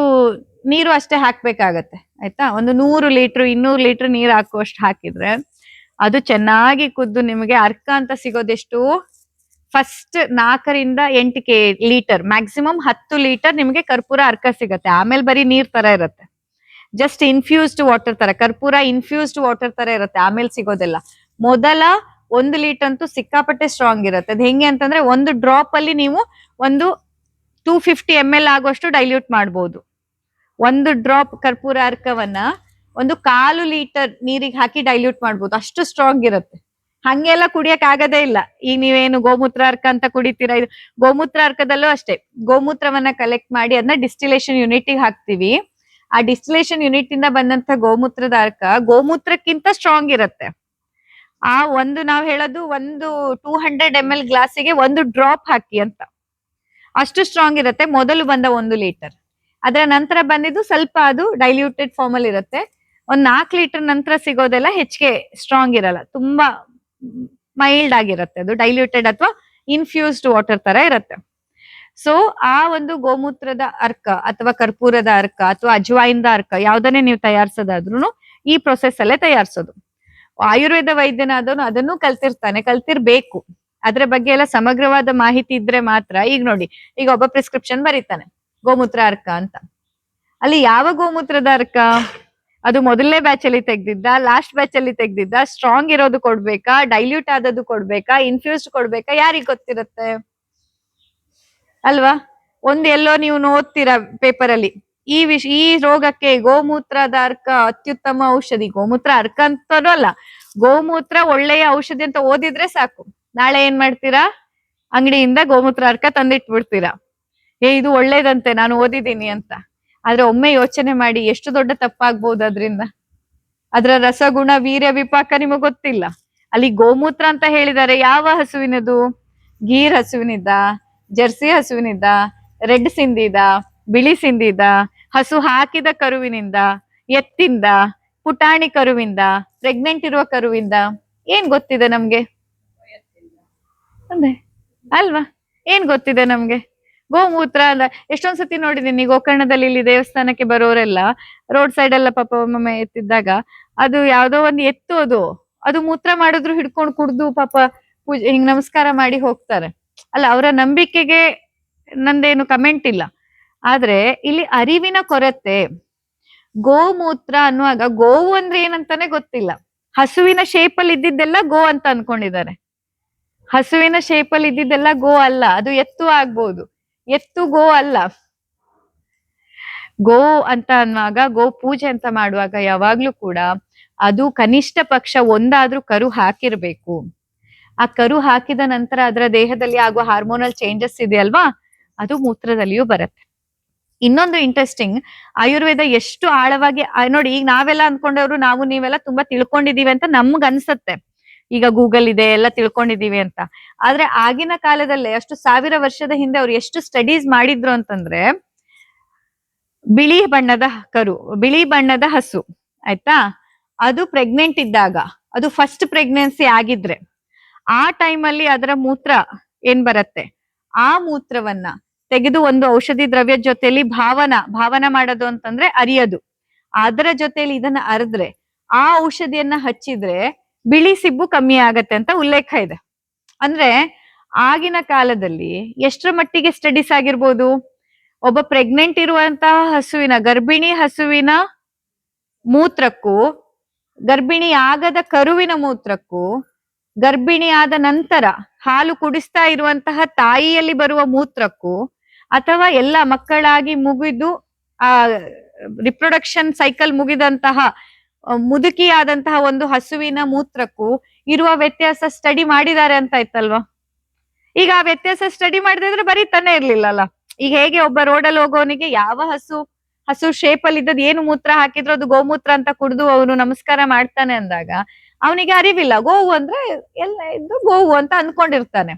ನೀರು ಅಷ್ಟೇ ಹಾಕ್ಬೇಕಾಗತ್ತೆ, ಆಯ್ತಾ? ಒಂದು ನೂರು ಲೀಟರ್, ಇನ್ನೂರು ಲೀಟರ್ ನೀರು ಹಾಕುವಷ್ಟು ಹಾಕಿದ್ರೆ ಅದು ಚೆನ್ನಾಗಿ ಕುದ್ದು ನಿಮಗೆ ಅರ್ಕ ಅಂತ ಸಿಗೋದೆಷ್ಟು ಫಸ್ಟ್ ನಾಲ್ಕರಿಂದ ಎಂಟು ಕೆ ಲೀಟರ್, ಮ್ಯಾಕ್ಸಿಮಮ್ ಹತ್ತು ಲೀಟರ್ ನಿಮಗೆ ಕರ್ಪೂರ ಅರ್ಕ ಸಿಗತ್ತೆ. ಆಮೇಲೆ ಬರೀ ನೀರ್ ತರ ಇರುತ್ತೆ. ಜಸ್ಟ್ ಇನ್ಫ್ಯೂಸ್ಡ್ ವಾಟರ್ ತರ, ಕರ್ಪೂರ ಇನ್ಫ್ಯೂಸ್ಡ್ ವಾಟರ್ ತರ ಇರುತ್ತೆ. ಆಮೇಲೆ ಸಿಗೋದಿಲ್ಲ. ಮೊದಲ ಒಂದು ಲೀಟರ್ ಅಂತೂ ಸಿಕ್ಕಾಪಟ್ಟೆ ಸ್ಟ್ರಾಂಗ್ ಇರುತ್ತೆ. ಅದು ಹೆಂಗೆ ಅಂತಂದ್ರೆ ಒಂದು ಡ್ರಾಪ್ ಅಲ್ಲಿ ನೀವು ಒಂದು ಟೂ ಫಿಫ್ಟಿ ಎಂ ಎಲ್ ಆಗುವಷ್ಟು ಡೈಲ್ಯೂಟ್ ಮಾಡ್ಬೋದು. ಒಂದು ಡ್ರಾಪ್ ಕರ್ಪೂರ ಅರ್ಕವನ್ನ ಒಂದು ಕಾಲು ಲೀಟರ್ ನೀರಿಗೆ ಹಾಕಿ ಡೈಲ್ಯೂಟ್ ಮಾಡ್ಬೋದು. ಅಷ್ಟು ಸ್ಟ್ರಾಂಗ್ ಇರುತ್ತೆ. ಹಂಗೆಲ್ಲ ಕುಡಿಯಕ್ ಆಗದೇ ಇಲ್ಲ. ಈಗ ನೀವೇನು ಗೋಮೂತ್ರ ಅರ್ಕ ಅಂತ ಕುಡಿತೀರಾ? ಇದು ಗೋಮೂತ್ರ ಅರ್ಕದಲ್ಲೂ ಅಷ್ಟೇ. ಗೋಮೂತ್ರವನ್ನ ಕಲೆಕ್ಟ್ ಮಾಡಿ ಅದನ್ನ ಡಿಸ್ಟಿಲೇಷನ್ ಯೂನಿಟ್ ಹಾಕ್ತಿವಿ. ಆ ಡಿಸ್ಟಿಲೇಷನ್ ಯೂನಿಟ್ ಇಂದ ಬಂದಂತ ಗೋಮೂತ್ರದ ಅರ್ಕ ಗೋಮೂತ್ರಕ್ಕಿಂತ ಸ್ಟ್ರಾಂಗ್ ಇರುತ್ತೆ. ಆ ಒಂದು ನಾವು ಹೇಳೋದು ಒಂದು ಟೂ ಹಂಡ್ರೆಡ್ ಎಂ ಎಲ್ ಗ್ಲಾಸಿಗೆ ಒಂದು ಡ್ರಾಪ್ ಹಾಕಿ ಅಂತ. ಅಷ್ಟು ಸ್ಟ್ರಾಂಗ್ ಇರುತ್ತೆ. ಮೊದಲು ಬಂದ ಒಂದು ಲೀಟರ್. ಅದರ ನಂತರ ಬಂದಿದ್ದು ಸ್ವಲ್ಪ ಅದು ಡೈಲ್ಯೂಟೆಡ್ ಫಾರ್ಮ್ ಅಲ್ಲಿ ಇರುತ್ತೆ. ಒಂದ್ ನಾಲ್ಕು ಲೀಟರ್ ನಂತರ ಸಿಗೋದೆಲ್ಲ ಹೆಚ್ಚಿಗೆ ಸ್ಟ್ರಾಂಗ್ ಇರಲ್ಲ. ತುಂಬಾ ಮೈಲ್ಡ್ ಆಗಿರುತ್ತೆ ಅದು. ಡೈಲ್ಯೂಟೆಡ್ ಅಥವಾ ಇನ್ಫ್ಯೂಸ್ಡ್ ವಾಟರ್ ತರ ಇರುತ್ತೆ. ಸೊ ಆ ಒಂದು ಗೋಮೂತ್ರದ ಅರ್ಕ ಅಥವಾ ಕರ್ಪೂರದ ಅರ್ಕ ಅಥವಾ ಅಜ್ವಾಯಿಂದ ಅರ್ಕ ಯಾವ್ದನ್ನೇ ನೀವು ತಯಾರಿಸೋದಾದ್ರೂ ಈ ಪ್ರೊಸೆಸ್ ಅಲ್ಲೇ ತಯಾರಿಸೋದು. ಆಯುರ್ವೇದ ವೈದ್ಯನಾದವನು ಅದನ್ನು ಕಲ್ತಿರ್ತಾನೆ, ಕಲ್ತಿರ್ಬೇಕು. ಅದ್ರ ಬಗ್ಗೆ ಎಲ್ಲ ಸಮಗ್ರವಾದ ಮಾಹಿತಿ ಇದ್ರೆ ಮಾತ್ರ, ಈಗ ನೋಡಿ, ಈಗ ಒಬ್ಬ ಪ್ರಿಸ್ಕ್ರಿಪ್ಷನ್ ಬರೀತಾನೆ, ಗೋಮೂತ್ರ ಅರ್ಕ ಅಂತ. ಅಲ್ಲಿ ಯಾವ ಗೋಮೂತ್ರದ ಅರ್ಕ? ಅದು ಮೊದಲನೇ ಬ್ಯಾಚ್ ಅಲ್ಲಿ ತೆಗ್ದಿದ್ದ ಲಾಸ್ಟ್ ಬ್ಯಾಚ್ ಅಲ್ಲಿ ತೆಗ್ದಿದ್ದ ಸ್ಟ್ರಾಂಗ್ ಇರೋದು ಕೊಡ್ಬೇಕಾ ಡೈಲ್ಯೂಟ್ ಆದದ್ದು ಕೊಡ್ಬೇಕಾ ಇನ್ಫ್ಯೂಸ್ಡ್ ಕೊಡ್ಬೇಕಾ, ಯಾರಿಗ್ ಗೊತ್ತಿರುತ್ತೆ? ಅಲ್ವಾ? ಒಂದ್ ಎಲ್ಲೋ ನೀವು ಓದ್ತೀರಾ ಪೇಪರ್ ಅಲ್ಲಿ. ಈ ವಿಷ, ಈ ರೋಗಕ್ಕೆ ಗೋಮೂತ್ರದ ಅರ್ಕ ಅತ್ಯುತ್ತಮ ಔಷಧಿ. ಗೋಮೂತ್ರ ಅರ್ಕ ಅಂತಾನೂ ಅಲ್ಲ, ಗೋಮೂತ್ರ ಒಳ್ಳೆಯ ಔಷಧಿ ಅಂತ ಓದಿದ್ರೆ ಸಾಕು. ನಾಳೆ ಏನ್ ಮಾಡ್ತೀರಾ? ಅಂಗಡಿಯಿಂದ ಗೋಮೂತ್ರ ಅರ್ಕ ತಂದಿಟ್ಬಿಡ್ತೀರಾ. ಏ, ಇದು ಒಳ್ಳೇದಂತೆ, ನಾನು ಓದಿದ್ದೀನಿ ಅಂತ. ಆದ್ರೆ ಒಮ್ಮೆ ಯೋಚನೆ ಮಾಡಿ ಎಷ್ಟು ದೊಡ್ಡ ತಪ್ಪಾಗ್ಬೋದು ಅದ್ರಿಂದ. ಅದರ ರಸಗುಣ, ವೀರ್ಯ, ವಿಪಾಕ ನಿಮಗೆ ಗೊತ್ತಿಲ್ಲ. ಅಲ್ಲಿ ಗೋಮೂತ್ರ ಅಂತ ಹೇಳಿದ್ದಾರೆ, ಯಾವ ಹಸುವಿನದು? ಗೀರ್ ಹಸುವಿನಿದ್ದ? ಜರ್ಸಿ ಹಸುವಿನಿದ್ದ? ರೆಡ್ ಸಿಂದಿದ ಬಿಳಿ ಸಿಂದಿದ ಹಸು ಹಾಕಿದ ಕರುವಿನಿಂದ, ಎತ್ತಿಂದ, ಪುಟಾಣಿ ಕರುವಿಂದ ಪ್ರೆಗ್ನೆಂಟ್ ಇರುವ ಕರುವಿಂದ, ಏನ್ ಗೊತ್ತಿದೆ ನಮ್ಗೆ? ಅಂದೆ ಅಲ್ವಾ? ಏನ್ ಗೊತ್ತಿದೆ ನಮ್ಗೆ? ಗೋಮೂತ್ರ ಅಲ್ಲ, ಎಷ್ಟೊಂದ್ ಸತಿ ನೋಡಿದೀನಿ ಗೋಕರ್ಣದಲ್ಲಿ ಇಲ್ಲಿ ದೇವಸ್ಥಾನಕ್ಕೆ ಬರೋರೆಲ್ಲ ರೋಡ್ ಸೈಡ್ ಎಲ್ಲ ಪಾಪ ಒಮ್ಮೊಮ್ಮೆ ಎತ್ತಿದ್ದಾಗ, ಅದು ಯಾವ್ದೋ ಒಂದು ಎತ್ತು ಅದು. ಅದು ಮೂತ್ರ ಮಾಡಿದ್ರು ಹಿಡ್ಕೊಂಡು ಕುಡ್ದು ಪಾಪ ಪೂಜೆ, ಹಿಂಗ್ ನಮಸ್ಕಾರ ಮಾಡಿ ಹೋಗ್ತಾರೆ. ಅಲ್ಲ, ಅವರ ನಂಬಿಕೆಗೆ ನಂದೇನು ಕಮೆಂಟ್ ಇಲ್ಲ. ಆದ್ರೆ ಇಲ್ಲಿ ಅರಿವಿನ ಕೊರತೆ, ಗೋಮೂತ್ರ ಅನ್ನುವಾಗ ಗೋವು ಅಂದ್ರೆ ಏನಂತಾನೆ ಗೊತ್ತಿಲ್ಲ. ಹಸುವಿನ ಶೇಪ್ ಅಲ್ಲಿ ಇದ್ದಿದ್ದೆಲ್ಲ ಗೋ ಅಂತ ಅನ್ಕೊಂಡಿದ್ದಾರೆ. ಹಸುವಿನ ಶೇಪ್ ಅಲ್ಲಿ ಇದ್ದಿದ್ದೆಲ್ಲ ಗೋ ಅಲ್ಲ, ಅದು ಎತ್ತು ಆಗ್ಬೋದು. ಎತ್ತು ಗೋ ಅಲ್ಲ. ಗೋ ಅಂತ ಅನ್ನುವಾಗ ಗೋ ಪೂಜೆ ಅಂತ ಮಾಡುವಾಗ ಯಾವಾಗ್ಲೂ ಕೂಡ ಅದು ಕನಿಷ್ಠ ಪಕ್ಷ ಒಂದಾದ್ರೂ ಕರು ಹಾಕಿರ್ಬೇಕು. ಆ ಕರು ಹಾಕಿದ ನಂತರ ಅದರ ದೇಹದಲ್ಲಿ ಆಗುವ ಹಾರ್ಮೋನಲ್ ಚೇಂಜಸ್ ಇದೆಯಲ್ವಾ ಅದು ಮೂತ್ರದಲ್ಲಿಯೂ ಬರುತ್ತೆ. ಇನ್ನೊಂದು ಇಂಟ್ರೆಸ್ಟಿಂಗ್ ಆಯುರ್ವೇದ ಎಷ್ಟು ಆಳವಾಗಿ ನೋಡಿ, ಈಗ ನಾವೆಲ್ಲ ಅನ್ಕೊಂಡವ್ರು, ನಾವು ನೀವೆಲ್ಲ ತುಂಬಾ ತಿಳ್ಕೊಂಡಿದೀವಿ ಅಂತ ನಮ್ಗ್ ಅನ್ಸತ್ತೆ. ಈಗ ಗೂಗಲ್ ಇದೆ, ಎಲ್ಲ ತಿಳ್ಕೊಂಡಿದೀವಿ ಅಂತ. ಆದ್ರೆ ಆಗಿನ ಕಾಲದಲ್ಲೇ, ಅಷ್ಟು ಸಾವಿರ ವರ್ಷದ ಹಿಂದೆ ಅವ್ರು ಎಷ್ಟು ಸ್ಟಡೀಸ್ ಮಾಡಿದ್ರು ಅಂತಂದ್ರೆ, ಬಿಳಿ ಬಣ್ಣದ ಕರು, ಬಿಳಿ ಬಣ್ಣದ ಹಸು, ಆಯ್ತಾ? ಅದು ಪ್ರೆಗ್ನೆಂಟ್ ಇದ್ದಾಗ, ಅದು ಫಸ್ಟ್ ಪ್ರೆಗ್ನೆನ್ಸಿ ಆಗಿದ್ರೆ, ಆ ಟೈಮಲ್ಲಿ ಅದರ ಮೂತ್ರ ಏನ್ ಬರತ್ತೆ? ಆ ಮೂತ್ರವನ್ನ ತೆಗೆದು ಒಂದು ಔಷಧಿ ದ್ರವ್ಯ ಜೊತೆಲಿ ಭಾವನ ಭಾವನ ಮಾಡೋದು ಅಂತಂದ್ರೆ ಅರಿಯೋದು. ಅದರ ಜೊತೆಲಿ ಇದನ್ನ ಅರೆದ್ರೆ, ಆ ಔಷಧಿಯನ್ನ ಹಚ್ಚಿದ್ರೆ ಬಿಳಿ ಸಿಬ್ಬು ಕಮ್ಮಿ ಆಗತ್ತೆ ಅಂತ ಉಲ್ಲೇಖ ಇದೆ. ಅಂದ್ರೆ ಆಗಿನ ಕಾಲದಲ್ಲಿ ಎಷ್ಟರ ಮಟ್ಟಿಗೆ ಸ್ಟಡೀಸ್ ಆಗಿರ್ಬೋದು? ಒಬ್ಬ ಪ್ರೆಗ್ನೆಂಟ್ ಇರುವಂತಹ ಹಸುವಿನ, ಗರ್ಭಿಣಿ ಹಸುವಿನ ಮೂತ್ರಕ್ಕೂ, ಗರ್ಭಿಣಿ ಆಗದ ಕರುವಿನ ಮೂತ್ರಕ್ಕೂ ಗರ್ಭಿಣಿ ಆದ ನಂತರ ಹಾಲು ಕುಡಿಸ್ತಾ ಇರುವಂತಹ ತಾಯಿಯಲ್ಲಿ ಬರುವ ಮೂತ್ರಕ್ಕೂ ಅಥವಾ ಎಲ್ಲ ಮಕ್ಕಳಾಗಿ ಮುಗಿದು, ಆ ರಿಪ್ರೊಡಕ್ಷನ್ ಸೈಕಲ್ ಮುಗಿದಂತಹ ಮುದುಕಿಯಾದಂತಹ ಒಂದು ಹಸುವಿನ ಮೂತ್ರಕ್ಕೂ ಇರುವ ವ್ಯತ್ಯಾಸ ಸ್ಟಡಿ ಮಾಡಿದ್ದಾರೆ ಅಂತ ಇತ್ತಲ್ವಾ ಈಗ ಆ ವ್ಯತ್ಯಾಸ ಸ್ಟಡಿ ಮಾಡಿದ್ರೆ ಬರೀತಾನೆ ಇರ್ಲಿಲ್ಲಲ್ಲ. ಈಗ ಹೇಗೆ ಒಬ್ಬ ರೋಡಲ್ಲಿ ಹೋಗೋನಿಗೆ ಯಾವ ಹಸು ಹಸು ಶೇಪ್ ಅಲ್ಲಿ ಇದ್ದದ್ ಏನು ಮೂತ್ರ ಹಾಕಿದ್ರು ಅದು ಗೋಮೂತ್ರ ಅಂತ ಕುಡಿದು ಅವನು ನಮಸ್ಕಾರ ಮಾಡ್ತಾನೆ ಅಂದಾಗ, ಅವನಿಗೆ ಅರಿವಿಲ್ಲ. ಗೋವು ಅಂದ್ರೆ ಎಲ್ಲ ಇದ್ದು ಗೋವು ಅಂತ ಅನ್ಕೊಂಡಿರ್ತಾನೆ.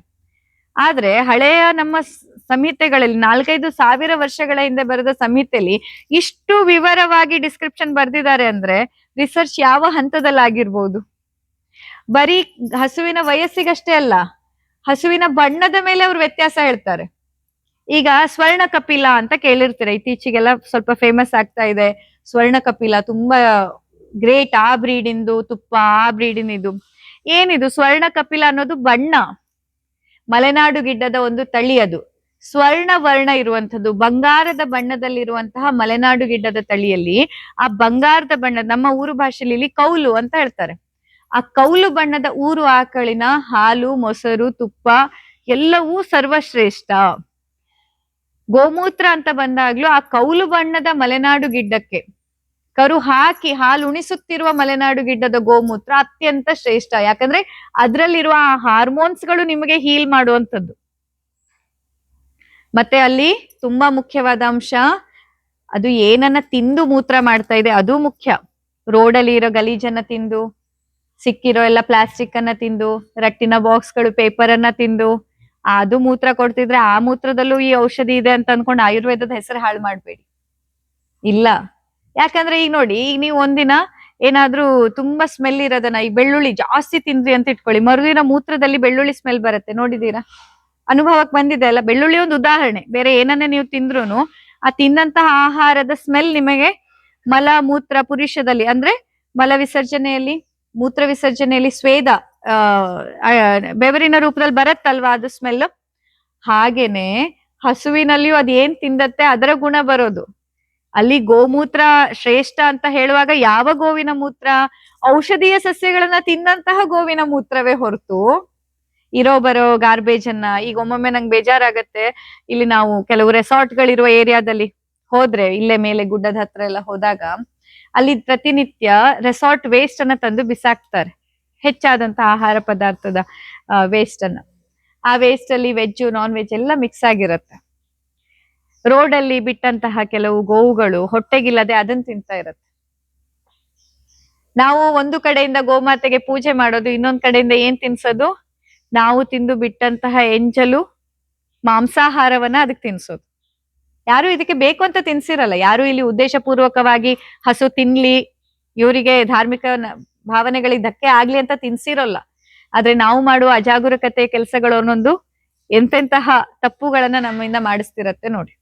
ಆದ್ರೆ ಹಳೆಯ ನಮ್ಮ ಸಂಹಿತೆಗಳಲ್ಲಿ ನಾಲ್ಕೈದು ಸಾವಿರ ವರ್ಷಗಳ ಹಿಂದೆ ಬರೆದ ಸಂಹಿತೆಯಲ್ಲಿ ಇಷ್ಟು ವಿವರವಾಗಿ ಡಿಸ್ಕ್ರಿಪ್ಷನ್ ಬರ್ದಿದ್ದಾರೆ ಅಂದ್ರೆ ರಿಸರ್ಚ್ ಯಾವ ಹಂತದಲ್ಲಾಗಿರ್ಬೋದು? ಬರೀ ಹಸುವಿನ ವಯಸ್ಸಿಗಷ್ಟೇ ಅಲ್ಲ, ಹಸುವಿನ ಬಣ್ಣದ ಮೇಲೆ ಅವ್ರು ವ್ಯತ್ಯಾಸ ಹೇಳ್ತಾರೆ. ಈಗ ಸ್ವರ್ಣ ಕಪಿಲ ಅಂತ ಕೇಳಿರ್ತೀರ, ಇತ್ತೀಚೆಗೆಲ್ಲ ಸ್ವಲ್ಪ ಫೇಮಸ್ ಆಗ್ತಾ ಇದೆ. ಸ್ವರ್ಣ ಕಪಿಲ ತುಂಬಾ ಗ್ರೇಟ್ ಆ ಬ್ರೀಡಿಂದು ತುಪ್ಪ ಆ ಬ್ರೀಡಿನಿದು ಏನಿದು? ಸ್ವರ್ಣ ಕಪಿಲ ಅನ್ನೋದು ಬಣ್ಣ. ಮಲೆನಾಡು ಗಿಡ್ಡದ ಒಂದು ತಳಿ ಅದು. ಸ್ವರ್ಣ ವರ್ಣ ಇರುವಂತದ್ದು ಬಂಗಾರದ ಬಣ್ಣದಲ್ಲಿರುವಂತಹ ಮಲೆನಾಡು ಗಿಡ್ಡದ ತಳಿಯಲ್ಲಿ ಆ ಬಂಗಾರದ ಬಣ್ಣ, ನಮ್ಮ ಊರು ಭಾಷೆಯಲ್ಲಿ ಕೌಲು ಅಂತ ಹೇಳ್ತಾರೆ. ಆ ಕೌಲು ಬಣ್ಣದ ಊರು ಆಕಳಿನ ಹಾಲು, ಮೊಸರು, ತುಪ್ಪ ಎಲ್ಲವೂ ಸರ್ವಶ್ರೇಷ್ಠ. ಗೋಮೂತ್ರ ಅಂತ ಬಂದಾಗ್ಲೂ ಆ ಕೌಲು ಬಣ್ಣದ ಮಲೆನಾಡು ಗಿಡ್ಡಕ್ಕೆ ಕರು ಹಾಕಿ ಹಾಲು ಉಣಿಸುತ್ತಿರುವ ಮಲೆನಾಡು ಗಿಡ್ಡದ ಗೋಮೂತ್ರ ಅತ್ಯಂತ ಶ್ರೇಷ್ಠ. ಯಾಕಂದ್ರೆ ಅದರಲ್ಲಿರುವ ಆ ಹಾರ್ಮೋನ್ಸ್ಗಳು ನಿಮಗೆ ಹೀಲ್ ಮಾಡುವಂತದ್ದು ಮತ್ತೆ ಅಲ್ಲಿ ತುಂಬಾ ಮುಖ್ಯವಾದ ಅಂಶ, ಅದು ಏನನ್ನ ತಿಂದು ಮೂತ್ರ ಮಾಡ್ತಾ ಇದೆ, ಅದು ಮುಖ್ಯ. ರೋಡಲ್ಲಿ ಇರೋ ಗಲೀಜನ್ನ ತಿಂದು, ಸಿಕ್ಕಿರೋ ಎಲ್ಲ ಪ್ಲಾಸ್ಟಿಕ್ ಅನ್ನ ತಿಂದು ರಟ್ಟಿನ ಬಾಕ್ಸ್ಗಳು ಪೇಪರ್ ಅನ್ನ ತಿಂದು, ಅದು ಮೂತ್ರ ಕೊಡ್ತಿದ್ರೆ ಆ ಮೂತ್ರದಲ್ಲೂ ಈ ಔಷಧಿ ಇದೆ ಅಂತ ಅನ್ಕೊಂಡು ಆಯುರ್ವೇದದ ಹೆಸರು ಹಾಳು ಮಾಡ್ಬೇಡಿ. ಇಲ್ಲ. ಯಾಕಂದ್ರೆ ಈಗ ನೋಡಿ, ಈಗ ನೀವು ಒಂದಿನ ಏನಾದ್ರೂ ತುಂಬಾ ಸ್ಮೆಲ್ ಇರೋದನ್ನ, ಈ ಬೆಳ್ಳುಳ್ಳಿ ಜಾಸ್ತಿ ತಿಂದ್ರಿ ಅಂತ ಇಟ್ಕೊಳ್ಳಿ. ಮರುದಿನ ಮೂತ್ರದಲ್ಲಿ ಬೆಳ್ಳುಳ್ಳಿ ಸ್ಮೆಲ್ ಬರುತ್ತೆ ನೋಡಿದೀರಾ ಅನುಭವಕ್ಕೆ ಬಂದಿದೆ ಅಲ್ಲ? ಬೆಳ್ಳುಳ್ಳಿ ಒಂದು ಉದಾಹರಣೆ. ಬೇರೆ ಏನನ್ನೇ ನೀವು ತಿಂದ್ರೂನು ಆ ತಿಂದಂತಹ ಆಹಾರದ ಸ್ಮೆಲ್ ನಿಮಗೆ ಮಲ, ಮೂತ್ರ, ಪುರುಷದಲ್ಲಿ ಅಂದ್ರೆ ಮಲ ವಿಸರ್ಜನೆಯಲ್ಲಿ, ಮೂತ್ರ ವಿಸರ್ಜನೆಯಲ್ಲಿ ಸ್ವೇದ ಬೆವರಿನ ರೂಪದಲ್ಲಿ ಬರತ್ತಲ್ವಾ ಅದು ಸ್ಮೆಲ್ ಹಾಗೇನೆ ಹಸುವಿನಲ್ಲಿಯೂ ಅದ್ ಏನ್ ತಿಂದತ್ತೆ? ಅದರ ಗುಣ ಬರೋದು. ಅಲ್ಲಿ ಗೋಮೂತ್ರ ಶ್ರೇಷ್ಠ ಅಂತ ಹೇಳುವಾಗ ಯಾವ ಗೋವಿನ ಮೂತ್ರ? ಔಷಧೀಯ ಸಸ್ಯಗಳನ್ನ ತಿಂದಂತಹ ಗೋವಿನ ಮೂತ್ರವೇ ಹೊರತು ಇರೋ ಬರೋ ಗಾರ್ಬೇಜ್ ಅನ್ನ ಈಗ ಒಮ್ಮೊಮ್ಮೆ ನಂಗೆ ಬೇಜಾರಾಗತ್ತೆ. ಇಲ್ಲಿ ನಾವು ಕೆಲವು ರೆಸಾರ್ಟ್ ಗಳಿರುವ ಏರಿಯಾದಲ್ಲಿ ಹೋದ್ರೆ, ಇಲ್ಲೇ ಮೇಲೆ ಗುಡ್ಡದ ಹತ್ರ ಎಲ್ಲ ಹೋದಾಗ, ಅಲ್ಲಿ ಪ್ರತಿನಿತ್ಯ ರೆಸಾರ್ಟ್ ವೇಸ್ಟ್ ಅನ್ನ ತಂದು ಬಿಸಾಕ್ತಾರೆ. ಹೆಚ್ಚಾದಂತ ಆಹಾರ ಪದಾರ್ಥದ ವೇಸ್ಟ್ ಅನ್ನ. ಆ ವೇಸ್ಟ್ ಅಲ್ಲಿ ವೆಜ್ ನಾನ್ ವೆಜ್ ಎಲ್ಲ ಮಿಕ್ಸ್ ಆಗಿರುತ್ತೆ. ರೋಡ್ ಅಲ್ಲಿ ಬಿಟ್ಟಂತಹ ಕೆಲವು ಗೋವುಗಳು ಹೊಟ್ಟೆಗಿಲ್ಲದೆ ಅದನ್ನ ತಿಂತಾ ಇರತ್ತೆ. ನಾವು ಒಂದು ಕಡೆಯಿಂದ ಗೋಮಾತೆಗೆ ಪೂಜೆ ಮಾಡೋದು, ಇನ್ನೊಂದ್ ಕಡೆಯಿಂದ ಏನ್ ತಿನ್ಸೋದು? ನಾವು ತಿಂದು ಬಿಟ್ಟಂತಹ ಎಂಜಲು ಮಾಂಸಾಹಾರವನ್ನ ಅದಕ್ಕೆ ತಿನ್ಸೋದು. ಯಾರು ಇದಕ್ಕೆ ಬೇಕು ಅಂತ ತಿನ್ಸಿರಲ್ಲ. ಯಾರು ಇಲ್ಲಿ ಉದ್ದೇಶ ಪೂರ್ವಕವಾಗಿ ಹಸು ತಿನ್ಲಿ, ಇವರಿಗೆ ಧಾರ್ಮಿಕ ಭಾವನೆಗಳಿಗೆ ಧಕ್ಕೆ ಆಗ್ಲಿ ಅಂತ ತಿನ್ಸಿರೋಲ್ಲ. ಆದ್ರೆ ನಾವು ಮಾಡುವ ಅಜಾಗರೂಕತೆ ಕೆಲಸಗಳು ಒಂದೊಂದು ಎಂತೆಂತಹ ತಪ್ಪುಗಳನ್ನ ನಮ್ಮಿಂದ ಮಾಡಿಸ್ತಿರತ್ತೆ ನೋಡಿ.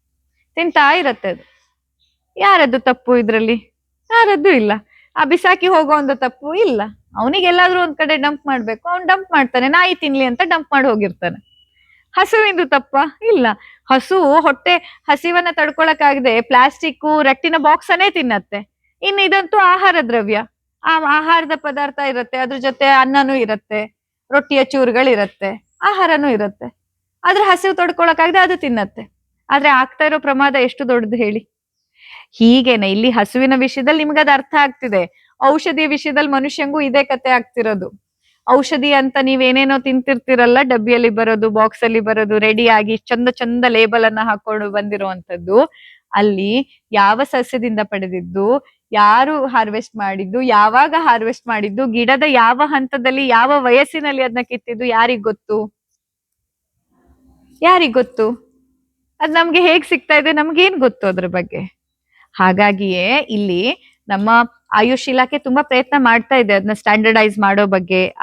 ತಿಂತಾ ಇರತ್ತೆ ಅದು. ಯಾರದ್ದು ತಪ್ಪು ಇದ್ರಲ್ಲಿ? ಯಾರದ್ದು ಇಲ್ಲ. ಆ ಬಿಸಾಕಿ ಹೋಗೋ ಒಂದು ತಪ್ಪು ಇಲ್ಲ. ಅವನಿಗೆ ಎಲ್ಲಾದ್ರೂ ಒಂದ್ ಕಡೆ ಡಂಪ್ ಮಾಡ್ಬೇಕು. ಅವ್ನು ಡಂಪ್ ಮಾಡ್ತಾನೆ. ನಾಯಿ ತಿನ್ಲಿ ಅಂತ ಡಂಪ್ ಮಾಡಿ ಹೋಗಿರ್ತಾನೆ. ಹಸುವಿಂದು ತಪ್ಪ ಇಲ್ಲ. ಹಸು ಹೊಟ್ಟೆ ಹಸಿವನ್ನ ತಡ್ಕೊಳಕಾಗದೆ ಪ್ಲಾಸ್ಟಿಕ್ ರಟ್ಟಿನ ಬಾಕ್ಸ್ ಅನ್ನೇ ತಿನ್ನತ್ತೆ. ಇನ್ನು ಇದಂತೂ ಆಹಾರ ದ್ರವ್ಯ. ಆ ಆಹಾರದ ಪದಾರ್ಥ ಇರುತ್ತೆ. ಅದ್ರ ಜೊತೆ ಅನ್ನನೂ ಇರುತ್ತೆ. ರೊಟ್ಟಿಯ ಚೂರುಗಳಿರತ್ತೆ. ಆಹಾರನೂ ಇರುತ್ತೆ. ಆದ್ರೆ ಹಸಿವು ತಡ್ಕೊಳಕ್ಕಾಗದೆ ಅದು ತಿನ್ನತ್ತೆ. ಆದ್ರೆ ಆಗ್ತಾ ಇರೋ ಪ್ರಮಾದ ಎಷ್ಟು ದೊಡ್ಡದು ಹೇಳಿ. ಹೀಗೇನೆ, ಇಲ್ಲಿ ಹಸುವಿನ ವಿಷಯದಲ್ಲಿ ನಿಮ್ಗದ ಅರ್ಥ ಆಗ್ತಿದೆ. ಔಷಧಿ ವಿಷಯದಲ್ಲಿ ಮನುಷ್ಯಂಗೂ ಇದೇ ಕತೆ ಆಗ್ತಿರೋದು. ಔಷಧಿ ಅಂತ ನೀವೇನೇನೋ ತಿಂತಿರ್ತಿರಲ್ಲ, ಡಬ್ಬಿಯಲ್ಲಿ ಬರೋದು ಬಾಕ್ಸ್ ಅಲ್ಲಿ ಬರೋದು ರೆಡಿ ಆಗಿ ಚಂದ ಚಂದ ಲೇಬಲ್ ಅನ್ನ ಹಾಕೊಂಡು ಬಂದಿರುವಂತದ್ದು ಅಲ್ಲಿ ಯಾವ ಸಸ್ಯದಿಂದ ಪಡೆದಿದ್ದು, ಯಾರು ಹಾರ್ವೆಸ್ಟ್ ಮಾಡಿದ್ದು, ಯಾವಾಗ ಹಾರ್ವೆಸ್ಟ್ ಮಾಡಿದ್ದು, ಗಿಡದ ಯಾವ ಹಂತದಲ್ಲಿ, ಯಾವ ವಯಸ್ಸಿನಲ್ಲಿ ಅದನ್ನ ಕಿತ್ತಿದ್ದು, ಯಾರಿಗ್ ಗೊತ್ತು? ಯಾರಿಗ್ ಗೊತ್ತು? ಅದ್ ನಮ್ಗೆ ಹೇಗ್ ಸಿಗ್ತಾ ಇದೆ, ನಮ್ಗೇನ್ ಗೊತ್ತು ಅದ್ರ ಬಗ್ಗೆ? ಹಾಗಾಗಿಯೇ ಇಲ್ಲಿ ನಮ್ಮ ಆಯುಷ್ ಇಲಾಖೆ ತುಂಬಾ ಪ್ರಯತ್ನ ಮಾಡ್ತಾ ಇದೆ ಅದನ್ನ ಸ್ಟ್ಯಾಂಡರ್ಡೈಸ್ ಮಾಡೋ ಬಗ್ಗೆ.